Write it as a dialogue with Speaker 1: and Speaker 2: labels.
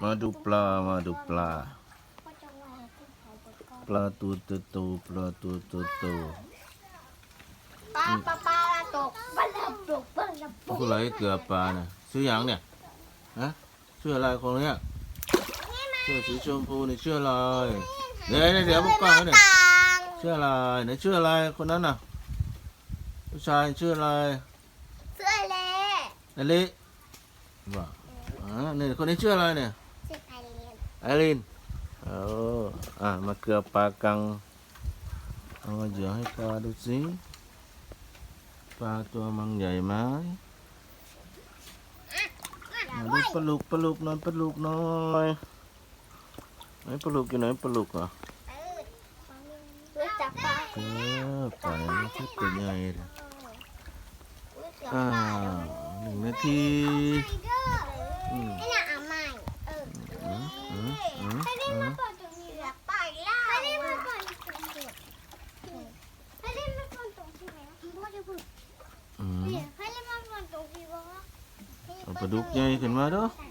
Speaker 1: มาดูปลา มาดูปลา
Speaker 2: ก็จะวางที่ไข่ตะกอน
Speaker 1: ปลาตัวโตๆปลาตัวโต
Speaker 2: ปลาปลาปลาตกปลาลับตกปลาลับต
Speaker 1: ๆ
Speaker 2: ก
Speaker 1: ผู้ไรเกลือปลาเนี่ยชื่อหยังเนี่ยฮะชื่ออะไรคนเนี้ยชื่อสีชมพูนี่ชื่ออะไรเดี๋ยวเดี๋ยวเดี๋ยวบอกก่อนเนี่ย
Speaker 2: ต่าง
Speaker 1: ชื่ออะไรไหนชื่ออะไรคนนั้นน่ะผู้ชายชื่ออะไร
Speaker 2: เสื้อเล่
Speaker 1: นาลิว่าอ่าเนี่ยคนนี้ชื่ออะไรเนี่ย
Speaker 2: ชื่อไอเลียน
Speaker 1: ไอรินเอออะมาเกลือปลากังเอามาเหยื่อให้ปลาดูสิปลาตัวมังใหญ่ไหมมาดูปลาลูกปลาลูกน่อยปลาลูกน่อยไหนปลาลูกอยู่ไหนปลาลูกอะ
Speaker 2: ปลา
Speaker 1: เออปลาเนี่ยมันคือตัวใหญ่เลย
Speaker 2: รู้จัก
Speaker 1: อ่า
Speaker 2: ปลา
Speaker 1: หนึ่งนาที อืม
Speaker 2: นี่น่ะเอาใหม่เออ
Speaker 1: อื มอืมอืม
Speaker 2: ให้ได้
Speaker 1: อื
Speaker 2: มามก่อนตรงนี้แหละไปล่าให้ได้มาก่อนตรงนี้ให้ได้มาก่อนตรงที่ไหนพ่อจะพูด
Speaker 1: อืม
Speaker 2: ให้ได้มาก่อนตรงที่ว่า
Speaker 1: เอาปลาดุกใหญ่ขึ้นมาเด้อ
Speaker 2: ใส่